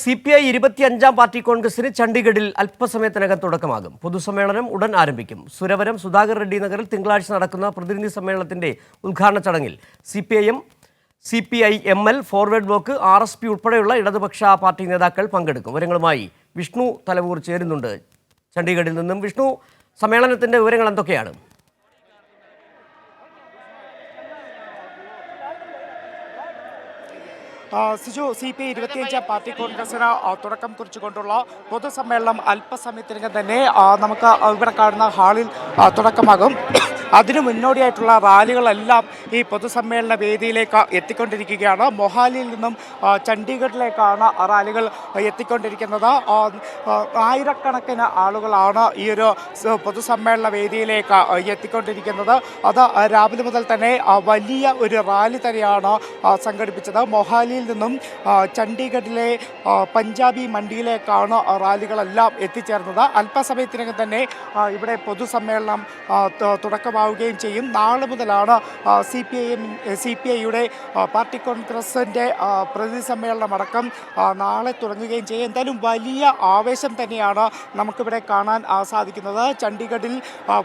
C P I ഇരുപത്തിയഞ്ചാം party കോൺഗ്രസിന് ചണ്ഡീഗഡിൽ അല്പസമയത്തിനകം തുടക്കമാകും. പൊതുസമ്മേളനം ഉടൻ ആരംഭിക്കും. സുരവരം സുധാകർ റെഡ്ഡി നഗറിൽ തിങ്കളാഴ്ച നടക്കുന്ന പ്രതിനിധി സമ്മേളനത്തിന്റെ ഉദ്ഘാടന ചടങ്ങിൽ C P I M C P I M L forward block R S P ഉൾപ്പെടെയുള്ള ഇടതുപക്ഷ പാർട്ടി നേതാക്കൾ പങ്കെടുക്കും. വിവരങ്ങളുമായി വിഷ്ണു തലവൂർ ചേരുന്നുണ്ട്. ചണ്ഡീഗഡിൽ നിന്നും വിഷ്ണു സമ്മേളനത്തിന്റെ വിവരങ്ങൾ എന്തൊക്കെയാണ്? സിജു സി പി ഇരുപത്തിയഞ്ചാം പാർട്ടി കോൺഗ്രസിന് തുടക്കം കുറിച്ചുകൊണ്ടുള്ള പൊതുസമ്മേളനം അല്പസമയത്തിനകം തന്നെ നമുക്ക് ഇവിടെ കാണുന്ന ഹാളിൽ തുടക്കമാകും. അതിനു മുന്നോടിയായിട്ടുള്ള റാലികളെല്ലാം ഈ പൊതുസമ്മേളന വേദിയിലേക്ക് എത്തിക്കൊണ്ടിരിക്കുകയാണ്. മൊഹാലിയിൽ നിന്നും ചണ്ഡീഗഡിലേക്കാണ് റാലികൾ എത്തിക്കൊണ്ടിരിക്കുന്നത്. ആയിരക്കണക്കിന് ആളുകളാണ് ഈ ഒരു പൊതുസമ്മേളന വേദിയിലേക്ക് എത്തിക്കൊണ്ടിരിക്കുന്നത്. അത് രാവിലെ മുതൽ തന്നെ വലിയ ഒരു റാലി തന്നെയാണ് സംഘടിപ്പിച്ചത്. മൊഹാലിയിൽ നിന്നും ചണ്ഡീഗഡിലെ പഞ്ചാബി മണ്ഡിയിലേക്കാണ് ആ റാലികളെല്ലാം എത്തിച്ചേർന്നത്. അല്പസമയത്തിനകം തന്നെ ഇവിടെ പൊതുസമ്മേളനം ആ, തുടക്കമാവുകയും ചെയ്യും. നാളെ മുതലാണ് C P I M C P ഐയുടെ പാർട്ടി കോൺഗ്രസിന്റെ പ്രതിനിധി സമ്മേളനം അടക്കം നാളെ തുടങ്ങുകയും ചെയ്യും. എന്തായാലും വലിയ ആവേശം തന്നെയാണ് നമുക്കിവിടെ കാണാൻ സാധിക്കുന്നത്. ചണ്ഡീഗഡിൽ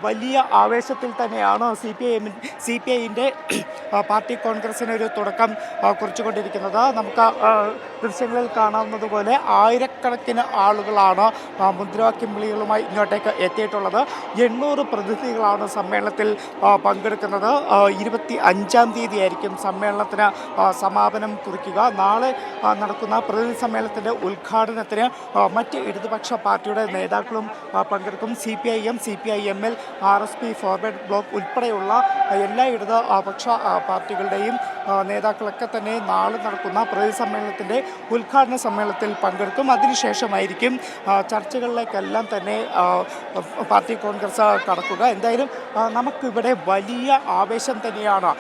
വലിയ ആവേശത്തിൽ തന്നെയാണ് സി പി ഐ എമ്മിൻ സി പി ഐന്റെ പാർട്ടി കോൺഗ്രസിനൊരു തുടക്കം കുറിച്ചുകൊണ്ടിരിക്കുന്നത്. നമുക്ക് ദൃശ്യങ്ങളിൽ കാണാവുന്നതുപോലെ ആയിരക്കണക്കിന് ആളുകളാണ് മുദ്രാവാക്യം വിളികളുമായി ഇങ്ങോട്ടേക്ക് എത്തിയിട്ടുള്ളത്. എണ്ണൂറ് പ്രതിനിധികളാണ് സമ്മേളനത്തിൽ ആ, പങ്കെടുക്കുന്നത് ഇരുപത്തി അഞ്ചാം തീയതി ആയിരിക്കും സമ്മേളനത്തിന് സമാപനം കുറിക്കുക. നാളെ നടക്കുന്ന പ്രതിനിധി സമ്മേളനത്തിന്റെ ഉദ്ഘാടനത്തിന് മറ്റ് ഇടതുപക്ഷ പാർട്ടിയുടെ നേതാക്കളും പങ്കെടുക്കും. C P I M C P I M L R S P forward block ഉൾപ്പെടെയുള്ള എല്ലാ ഇടത് ആ, പക്ഷ ആ, പാർട്ടികളുടെയും നേതാക്കളൊക്കെ തന്നെ നാളെ നടക്കുന്ന പ്രതി സമ്മേളനത്തിന്റെ ഉദ്ഘാടന സമ്മേളനത്തിൽ പങ്കെടുക്കും. അതിനുശേഷമായിരിക്കും ചർച്ചകളിലേക്കെല്ലാം തന്നെ പാർട്ടി കോൺഗ്രസ് കടക്കുക. എന്തായാലും നമുക്കിവിടെ വലിയ ആവേശം തന്നെയാണ്.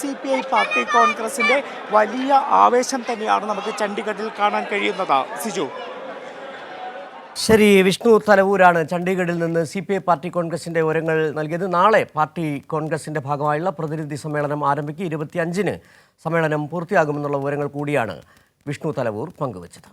സി പി ഐ പാർട്ടി കോൺഗ്രസിന്റെ വലിയ ആവേശം തന്നെയാണ് നമുക്ക് ചണ്ഡീഗഡിൽ കാണാൻ കഴിയുന്നത്. സിജു. ശരി വിഷ്ണു തലവൂരാണ് ചണ്ഡീഗഡിൽ നിന്ന് സി പി ഐ പാർട്ടി കോൺഗ്രസിന്റെ വിവരങ്ങൾ നൽകിയത്. നാളെ പാർട്ടി കോൺഗ്രസിന്റെ ഭാഗമായുള്ള പ്രതിനിധി സമ്മേളനം ആരംഭിക്കും. ഇരുപത്തിയഞ്ചിന് സമ്മേളനം പൂർത്തിയാകുമെന്നുള്ള വിവരങ്ങൾ കൂടിയാണ് വിഷ്ണു തലവൂർ പങ്കുവച്ചത്.